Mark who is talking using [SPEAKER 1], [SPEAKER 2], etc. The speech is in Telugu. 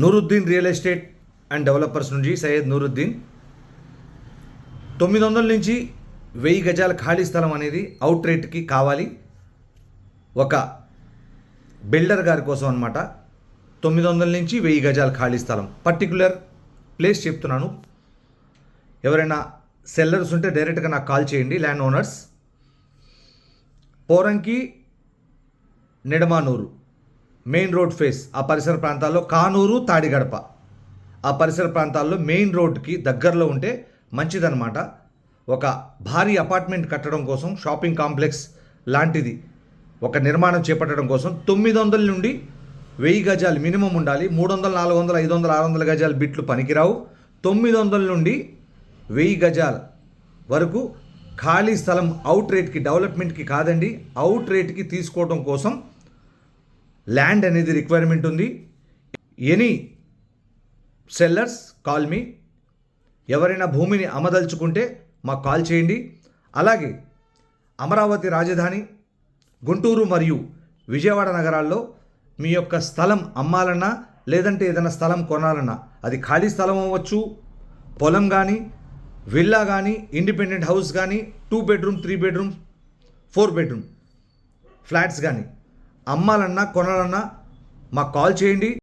[SPEAKER 1] Nooruddin real estate and developers నుంచి సయ్యద్ నూరుద్దీన్. తొమ్మిది వందల నుంచి వెయ్యి గజాల ఖాళీ స్థలం అనేది అవుట్ రేట్కి కావాలి. ఒక బిల్డర్ గారి కోసం అనమాట తొమ్మిది వందల నుంచి వెయ్యి గజాల ఖాళీ స్థలం. పర్టికులర్ ప్లేస్ చెప్తున్నాను. ఎవరైనా సెల్లర్స్ ఉంటే డైరెక్ట్గా నాకు కాల్ చేయండి land owners. Poranki Nidamanuru. Main road face ఆ పరిసర ప్రాంతాల్లో కానూరు తాడిగడప. ఆ పరిసర ప్రాంతాల్లో మెయిన్ రోడ్కి దగ్గరలో ఉంటే మంచిదన్నమాట. ఒక భారీ అపార్ట్మెంట్ కట్టడం కోసం షాపింగ్ కాంప్లెక్స్ లాంటిది ఒక నిర్మాణం చేపట్టడం కోసం తొమ్మిది వందల నుండి వెయ్యి గజాలు మినిమం ఉండాలి. మూడు వందల నాలుగు వందల ఐదు వందల ఆరు వందల గజాలు బిట్లు పనికిరావు. తొమ్మిది వందల నుండి వెయ్యి గజాల వరకు ఖాళీ స్థలం అవుట్ రేట్కి డెవలప్మెంట్కి కాదండి అవుట్ రేట్కి తీసుకోవడం కోసం ల్యాండ్ అనేది రిక్వైర్మెంట్ ఉంది. Any sellers call me. ఎవరైనా భూమిని అమ్మదలుచుకుంటే మాకు కాల్ చేయండి. అలాగే అమరావతి రాజధాని గుంటూరు మరియు విజయవాడ నగరాల్లో మీ యొక్క స్థలం అమ్మాలన్నా లేదంటే ఏదైనా స్థలం కొనాలన్నా అది ఖాళీ స్థలం అవ్వచ్చు. పొలం కానీ విల్లా కానీ ఇండిపెండెంట్ హౌస్ కానీ two bedroom three bedroom four bedroom flats కానీ అమ్మాలన్నా కొనాలన్నా మాకు కాల్ చేయండి.